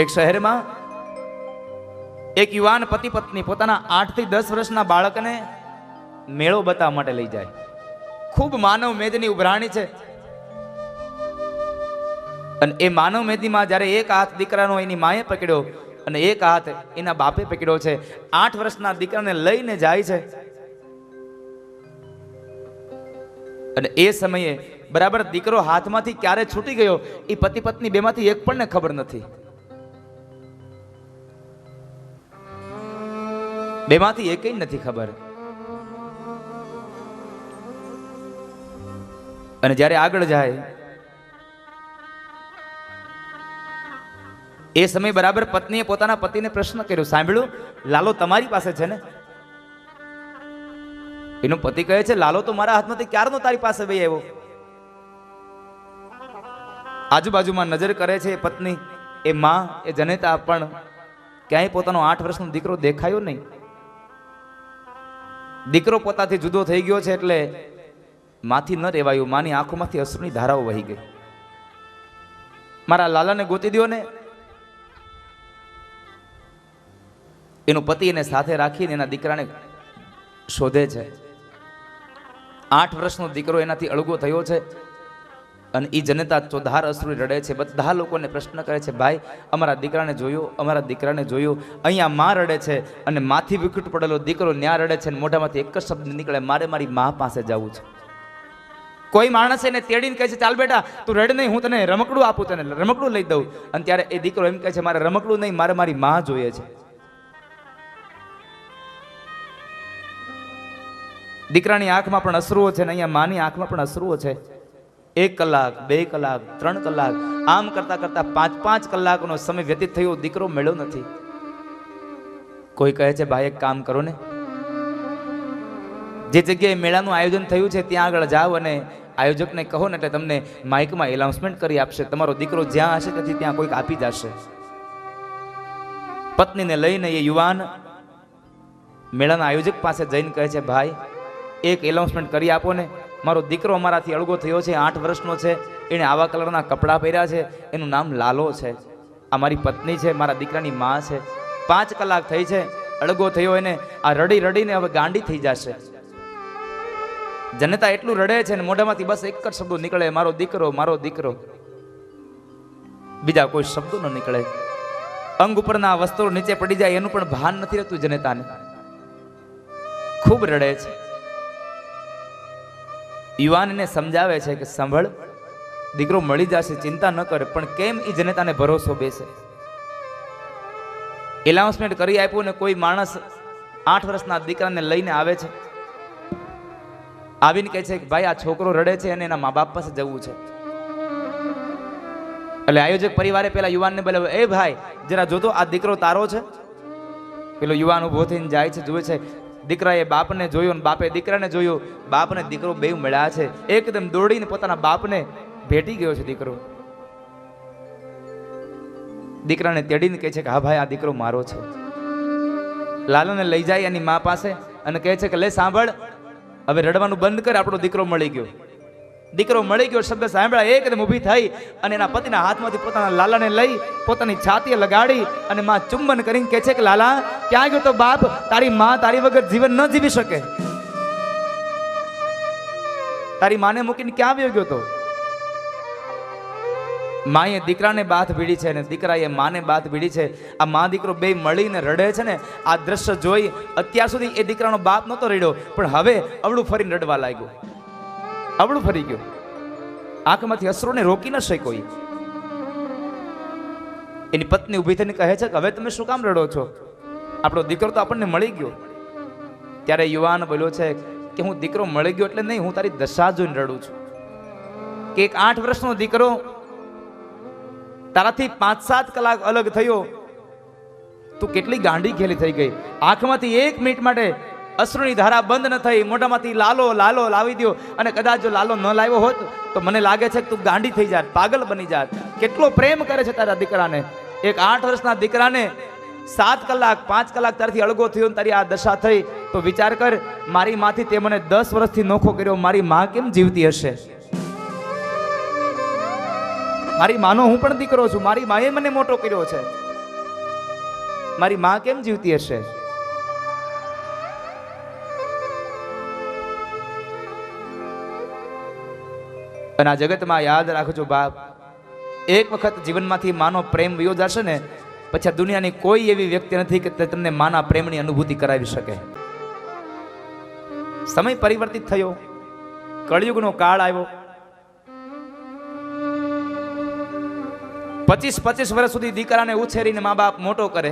એક શહેરમાં એક યુવાન પતિ પત્ની પોતાના આઠથી દસ વર્ષના બાળકને મેળો બતાવવા માટે લઈ જાય. ખૂબ માનવ મેદની ઉભરાણી છે. અને એ માનવ મેદીમાં જ્યારે એક હાથ દીકરાનો એની માએ પકડ્યો અને એક હાથ એના બાપે પકડ્યો છે, આઠ વર્ષના દીકરાને લઈને જાય છે. અને એ સમયે બરાબર દીકરો હાથમાંથી ક્યારે છૂટી ગયો, એ પતિ પત્ની બેમાંથી એક પણ ખબર નથી. બેમાંથી એકય નથી ખબર. અને જ્યારે આગળ જાય, એ સમય બરાબર પત્નીએ પોતાના પતિને પ્રશ્ન કર્યો સાંભળ્યું લાલો તમારી પાસે છે ને? એનો પતિ કહે છે, લાલો તો મારા હાથમાંથી ક્યારનો તારી પાસે ભાઈ આવ્યો? આજુબાજુમાં નજર કરે છે એ પત્ની, એ માં, એ જનેતા પણ ક્યાંય પોતાનો આઠ વર્ષનો દીકરો દેખાયો નહીં. દીકરો પોતાથી જુદો થઈ ગયો છે એટલે માથી ન રેવાયું. માની આંખોમાંથી અશ્રુની ધારાઓ વહી ગઈ. મારા લાલાને ગોતી દ્યો ને. એનો પતિ એને સાથે રાખીને એના દીકરાને શોધે છે. આઠ વર્ષનો દીકરો એનાથી અળગો થયો છે. અને એ જનતા ચોધાર અશ્રુ રડે છે, બધા લોકોને પ્રશ્ન કરે છે, ભાઈ, અમારા દીકરાને જોયો, અમારા દીકરાને જોયો, અહીંયા માં રડે છે અને માથી વિકટ પડેલો દીકરો ન્યા રડે છે અને મોઢામાંથી એક જ શબ્દ નીકળે, મારે મારી મા પાસે જવું છે. કોઈ માણસ એને તેડીને કહે છે, ચાલ બેટા, તું રડ નહીં, હું તને રમકડું આપું, તને રમકડું લઈ દઉં. અને ત્યારે એ દીકરો એમ કહે છે, મારે રમકડું નહીં, મારે મારી મા જોઈએ છે. દીકરાની આંખમાં પણ અશ્રુઓ છે ને અહીંયા માની આંખમાં પણ અશ્રુઓ છે. એક કલાક, બે કલાક, ત્રણ કલાક, આમ કરતા કરતા પાંચ પાંચ કલાકનો સમય વ્યતીત થયો, દીકરો મળ્યો નથી. કોઈ કહે છે, ભાઈ, એક કામ કરો ને. જે જગ્યાએ મેળાનું આયોજન થયું છે, ત્યાં આગળ જાઓ અને આયોજકને કહો ને એટલે તમને માઇકમાં એનાઉન્સમેન્ટ કરી આપશે. તમારો દીકરો જ્યાં હશે તેથી ત્યાં કોઈક આપી જશે. પત્નીને લઈને એ યુવાન મેળાના આયોજક પાસે જઈને કહે છે, ભાઈ, એક એનાઉન્સમેન્ટ કરી આપો ને. મારો દીકરો અમારાથી અળગો થયો છે, આઠ વર્ષનો છે, એણે આવા કલરના કપડાં પહેર્યા છે, એનું નામ લાલો છે. આ મારી પત્ની છે, મારા દીકરાની મા છે. પાંચ કલાક થઈ છે, અળગો થયો એને, આ રડી રડીને હવે ગાંડી થઈ જશે. જનતા એટલું રડે છે ને મોઢામાંથી બસ એક જ શબ્દો નીકળે, મારો દીકરો મારો દીકરો. બીજા કોઈ શબ્દો ન નીકળે. અંગ ઉપરના વસ્ત્રો નીચે પડી જાય, એનું પણ ભાન નથી રહેતું જનતાને. ખૂબ રડે છે. યુવાનને સમજાવે છે કે સાંભળ, દીકરો મળી જશે, ચિંતા ન કરે, પણ કેમ એ જનતાને ભરોસો બેસે? એનાઉન્સમેન્ટ કરી આપ્યું ને કોઈ માણસ આઠ વર્ષના દીકરાને લઈને આવે છે. આવીને કહે છે કે ભાઈ, આ છોકરો રડે છે અને એના મા બાપ પાસે જવું છે. એટલે આયોજક પરિવારે પેલા યુવાનને બોલે એ ભાઈ, જરા જોતો આ દીકરો તારો છે? પેલો યુવાન ઊભો થઈને જાય છે, જુએ છે દીકરાએ બાપને જોયો ને બાપે દીકરાને જોયો. બાપને દીકરો બે મળ્યા છે. એકદમ દોડીને પોતાના બાપને ભેટી ગયો છે દીકરો. દીકરાને તેડીને કહે છે કે, હા ભાઈ, આ દીકરો મારો છે. લાલાને લઈ જાય એની મા પાસે અને કહે છે કે, લે, સાંભળ. હવે રડવાનું બંધ કર, આપણો દીકરો મળી ગયો. દીકરો મળી ગયો, શબ્દ સાંભળ્યા એકદમ ઊભી થઈ અને એના પતિના હાથમાંથી પોતાના લાલાને લઈ પોતાની છાતીએ લગાડી અને માં ચુંબન કરીને કહે છે કે, લાલા, ક્યાં ગયો તો બાપ? તારી માં તારી વગર જીવન ન જીવી શકે. તારી માને મૂકીને ક્યાં આવ્યો ગયો તો? માએ દીકરાને બાથ ભીડી છે અને દીકરાએ માને બાથ ભીડી છે. આ મા દીકરો બે મળીને રડે છે ને, આ દ્રશ્ય જોઈ અત્યાર સુધી એ દીકરાનો બાપ નહોતો રડ્યો, પણ હવે અવળું ફરીને રડવા લાગ્યો. અવળું ફરી ગયું. આંખમાંથી અસરોને રોકી ન શક્યો. એની પત્ની ઊભી થઈને કહે છે કે હવે તમે શું કામ રડો છો? આપણો દીકરો તો આપણને મળી ગયો. ત્યારે યુવાન બોલ્યો છે કે હું દીકરો મળી ગયો એટલે નહીં, હું તારી દશા જોઈને રડું છું. કે એક આઠ વર્ષનો દીકરો તારાથી પાંચ સાત કલાક અલગ થયો. તું કેટલી ગાંડી ખેલી થઈ ગઈ. આંખમાંથી એક મિનિટ માટે અશ્રુની ધારા બંધ ન થઈ, મોઢામાંથી લાલો લાલો લાવી દો અને કદાચ જો લાલો ન લાવ્યો હોત, તો મને લાગે છે કે તું ગાંડી થઈ જાત, પાગલ બની જાત. કેટલો પ્રેમ કરે છે તારા દીકરાને. એક આઠ વર્ષના દીકરાને સાત કલાક, પાંચ કલાક તારથી અળગો થયો ને તારી આ દશા થઈ, તો વિચાર કર, મારી માથી તે મને દસ વર્ષથી નોખો કર્યો, મારી માં કેમ જીવતી હશે? મારી માનો હું પણ દીકરો છું, મારી માએ મને મોટો કર્યો છે. મારી માં કેમ જીવતી હશે? અને આ જગતમાં યાદ રાખજો બાપ. એક વખત જીવનમાંથી માનો પ્રેમ વયો ને, પછી દુનિયાની કોઈ એવી વ્યક્તિ નથી કે તે તમને માના પ્રેમની અનુભૂતિ કરાવી શકે. સમય પરિવર્તિત થયો. કળિયુગનો કાળ આવ્યો. પચીસ પચીસ વર્ષ સુધી દીકરાને ઉછેરીને મા બાપ મોટો કરે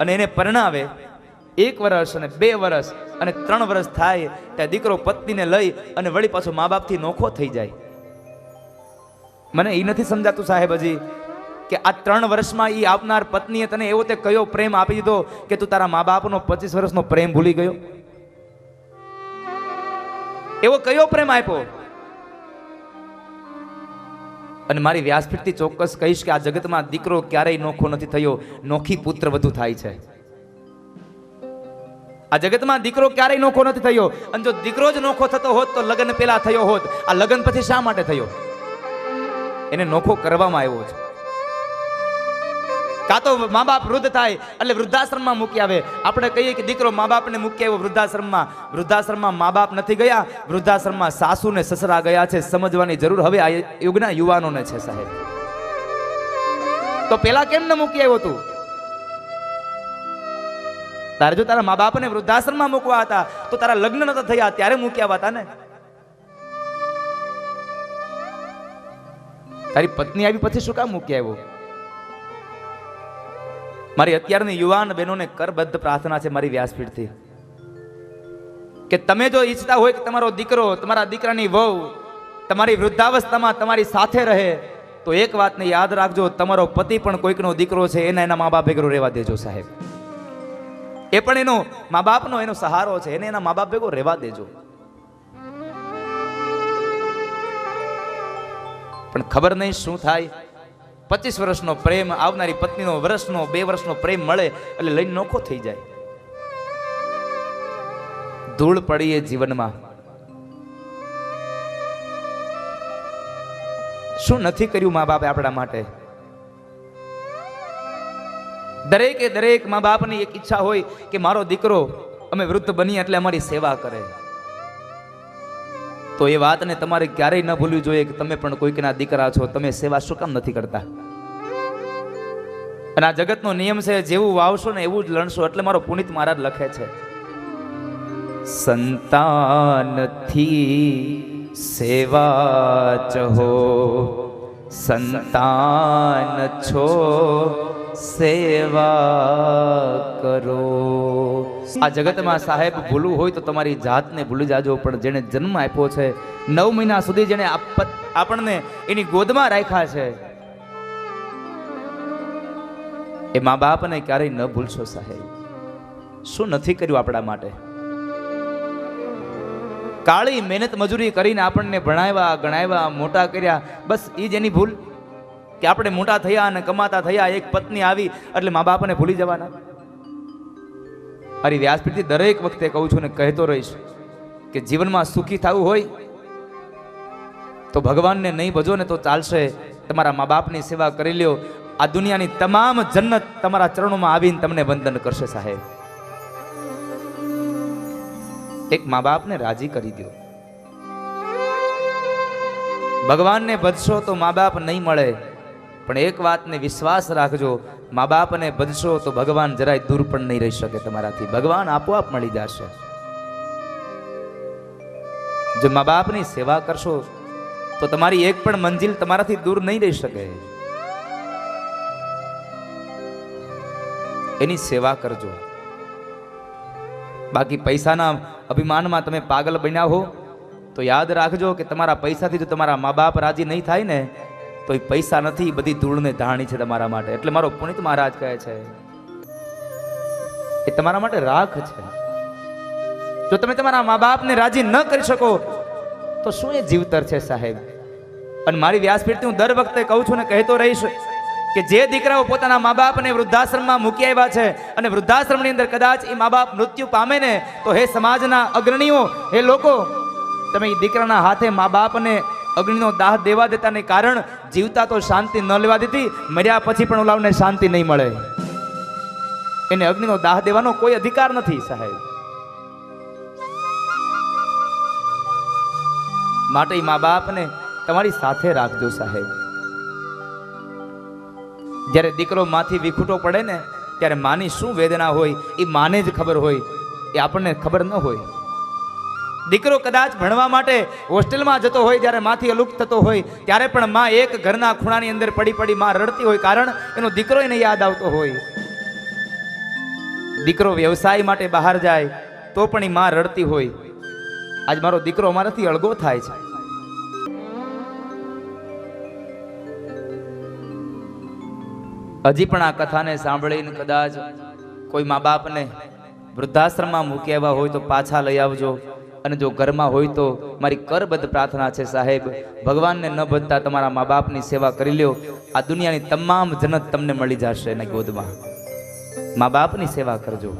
અને એને પરણાવે. એક વર્ષ અને બે વર્ષ અને ત્રણ વર્ષ થાય, ત્યાં દીકરો પત્નીને લઈ અને વળી પાછો મા બાપથી નોખો થઈ જાય. મને એ નથી સમજાતું સાહેબ હજી, કે આ ત્રણ વર્ષમાં એ આપનાર પત્નીએ તને એવો તે કયો પ્રેમ આપી દીધો કે તું તારા મા બાપનો પચીસ વર્ષનો પ્રેમ ભૂલી ગયો? એવો કયો પ્રેમ આપ્યો? અને મારી વ્યાસપીઠથી ચોક્કસ કહીશ કે આ જગતમાં દીકરો ક્યારેય નોખો નથી થયો, નોખી પુત્ર વધુ થાય છે. આ જગતમાં દીકરો ક્યારેય નોખો નથી થયો. અને જો દીકરો જ નોખો થતો હોત તો લગ્ન પેલા થયો હોત. આ લગ્ન પછી શા માટે થયો? એને નોખો કરવામાં આવ્યો છે. કાં તો મા બાપ વૃદ્ધ થાય એટલે વૃદ્ધાશ્રમમાં મૂકી આવે. આપણે કહીએ કે દીકરો મા બાપને મૂકી આવ્યો વૃદ્ધાશ્રમમાં. વૃદ્ધાશ્રમમાં મા બાપ નથી ગયા. વૃદ્ધાશ્રમમાં સાસુ ને સસરા ગયા છે. સમજવાની જરૂર હવે આ યુગના યુવાનોને છે સાહેબ. તો પેલા કેમ ન મૂકી આવ્યો તું? તારે જો તારા મા બાપને વૃદ્ધાશ્રમમાં મૂકવા હતા, તો તારા લગ્ન નતા થયા, ત્યારે મૂક્યા હતા ને? તારી પત્ની આવી પછી શું કામ મૂકી આવ્યો? મારી અત્યારની યુવાન બહેનોને કરબદ્ધ પ્રાર્થના છે મારી વ્યાસપીઠથી. કે તમે જો ઈચ્છતા હોય કે તમારો દીકરો, તમારા દીકરાની વહુ, તમારી વૃદ્ધાવસ્થામાં તમારી સાથે રહે, તો એક વાતને યાદ રાખજો, તમારો પતિ પણ કોઈકનો દીકરો છે, એના એના મા બાપ ભેગરો રહેવા દેજો સાહેબ. એ પણ એનો મા બાપનો એનો સહારો છે. એને એના મા બાપ ભેગો રહેવા દેજો. પણ ખબર નહીં શું થાય? પચીસ વર્ષનો પ્રેમ, આવનારી પત્નીનો વર્ષનો, બે વર્ષનો પ્રેમ મળે એટલે લઈને નોખો થઈ જાય. ધૂળ પડીએ જીવનમાં. શું નથી કર્યું મા બાપે આપણા માટે? દરેકે દરેક મા બાપની એક ઈચ્છા હોય કે મારો દીકરો અમે વૃદ્ધ બની એટલે અમારી સેવા કરે. તો એ વાતને તમારે ક્યારેય ન ભૂલવી જોઈએ કે તમે પણ કોઈકના દીકરા છો, તમે સેવા શું કામ નથી કરતા? અને આ જગતનો નિયમ છે, જેવું વાવશો ને એવું જ લણશો, એટલે મારો પુનિત મહારાજ લખે છે, સંતાનથી સેવા ચહો, સંતાન છો સેવા કરો. આ જગતમાં સાહેબ ભૂલવું હોય તો તમારી જાતને ભૂલી જાજો, પણ જેણે જન્મ આપ્યો છે, નવ મહિના સુધી જેણે આપ- આપણને એની ગોદમાં રાખ્યા છે. એ મા બાપને ક્યારેય ન ભૂલશો સાહેબ. શું નથી કર્યું આપણા માટે? કાળી મહેનત મજૂરી કરીને આપણને ભણાવ્યા, ગણાવ્યા, મોટા કર્યા, બસ એ જ એની ભૂલ. કે આપણે મોટા થયા અને કમાતા થયા, એક પત્ની આવી એટલે મા બાપને ભૂલી જવાના. મારી વ્યાસપીઠથી દરેક વખતે કહું છું ને કહેતો રહીશ કે જીવનમાં સુખી થવું હોય તો ભગવાનને નહીં ભજો ને તો ચાલશે. તમારા મા બાપની સેવા કરી લ્યો. આ દુનિયાની તમામ જન્નત તમારા ચરણોમાં આવીને તમને વંદન કરશે સાહેબ. એક મા બાપને રાજી કરી દો ભગવાનને ભજશો તો મા બાપ નહીં મળે. પણ એક વાતને વિશ્વાસ રાખજો મા બાપને ભજશો તો ભગવાન જરાય દૂર પણ નહીં રહી શકે તમારાથી. ભગવાન આપોઆપ મળી જશે. જો મા બાપની સેવા કરશો, તો તમારી એક પણ મંજિલ તમારાથી દૂર નહીં રહી શકે. એની સેવા કરજો. બાકી પૈસાના અભિમાનમાં તમે પાગલ બન્યા હો, તો યાદ રાખજો કે તમારા પૈસાથી જો તમારા મા બાપ રાજી નહીં થાય ને તો એ પૈસા નથી બધી ધૂળને ધાણી છે તમારા માટે. એટલે મારો પુનિત મહારાજ કહે છે, એ તમારા માટે રાખ છે. જો તમે તમારા મા બાપને રાજી ન કરી શકો, તો શું એ જીવતર છે સાહેબ? અને મારી વ્યાસપીઠથી હું દર વખતે કહું છું ને કહેતો રહીશ કે જે દીકરાઓ પોતાના મા બાપને વૃદ્ધાશ્રમમાં મૂકી આવ્યા છે અને વૃદ્ધાશ્રમની અંદર કદાચ એ મા બાપ મૃત્યુ પામે ને, તો હે સમાજના અગ્રણીઓ, હે લોકો, તમે એ દીકરાના હાથે મા બાપને અગ્નિનો દાહ દેવા દેતા ને કારણ જીવતા તો શાંતિ ન લેવા દીધી, મર્યા પછી પણ ઓલાવને શાંતિ નહીં મળે. એને અગ્નિનો દાહ દેવાનો કોઈ અધિકાર નથી, સાહેબ. માટે મા બાપને તમારી સાથે રાખજો, સાહેબ. જ્યારે દીકરો માથી વિખૂટો પડે ને, ત્યારે માની શું વેદના હોય એ માને જ ખબર હોય. એ આપણને ખબર ન હોય. દીકરો કદાચ ભણવા માટે હોસ્ટેલમાં જતો હોય, જ્યારે માથી અલુપ થતો હોય, ત્યારે પણ માં એક ઘરના ખૂણાની અંદર પડી પડી માં રડતી હોય કારણ એનો દીકરો એને યાદ આવતો હોય. દીકરો વ્યવસાય માટે બહાર જાય, તો પણ એ માં રડતી હોય. આજ મારો દીકરો અમારાથી અળગો થાય છે. હજી પણ આ કથાને સાંભળીને કદાચ કોઈ મા બાપને વૃદ્ધાશ્રમમાં મૂકી આવ્યા હોય તો પાછા લઈ આવજો. અને જો ઘરમાં હોય તો મારી કરબદ્ધ પ્રાર્થના છે સાહેબ, ભગવાનને ન બનતા તમારા મા બાપની સેવા કરી લ્યો. આ દુનિયાની તમામ જનત તમને મળી જશે એના ગોદમાં. મા બાપની સેવા કરજો.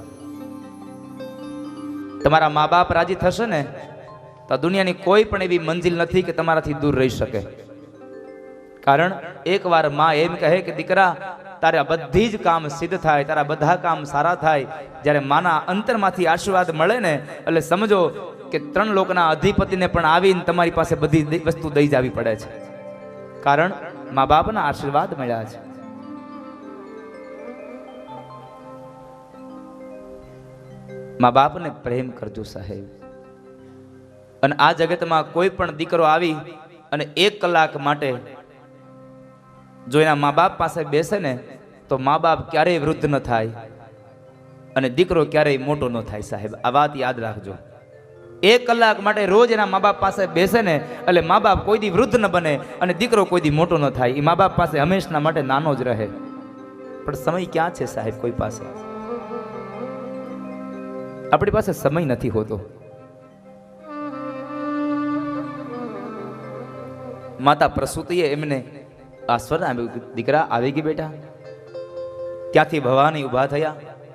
તમારા મા બાપ રાજી થશે ને, તો દુનિયાની કોઈ પણ એવી મંજિલ નથી કે તમારાથી દૂર રહી શકે. કારણ એકવારમાં એમ કહે કે, દીકરા, તારે બધી જ કામ સિદ્ધ થાય, તારા બધા કામ સારા થાય. જ્યારે માના અંતરમાંથી આશીર્વાદ મળે ને, એટલે સમજો કે ત્રણ લોકના અધિપતિને પણ આવીને તમારી પાસે બધી વસ્તુ દઈ જવી પડે છે. કારણ મા બાપના આશીર્વાદ મળ્યા છે. મા બાપને પ્રેમ કરજો સાહેબ. અને આ જગતમાં કોઈ પણ દીકરો આવી અને એક કલાક માટે જો એના મા બાપ પાસે બેસે ને, તો મા બાપ ક્યારેય વૃદ્ધ ન થાય અને દીકરો ક્યારેય મોટો ન થાય સાહેબ. આ વાત યાદ રાખજો. એક કલાક માટે રોજ એના મા બાપ પાસે બેસે ને, એટલે મા બાપ કોઈ દી વૃદ્ધ ન બને અને દીકરો કોઈ દી મોટો ન થાય. એ મા બાપ પાસે હંમેશના માટે નાનો જ રહે. પણ સમય ક્યાં છે સાહેબ કોઈ પાસે? આપણી પાસે સમય નથી હોતો. માતા પ્રસૂતિએ એમને આશ્વર્ય દીકરા, આવી ગઈ બેટા? ત્યાંથી ભવાની ઊભા થયા?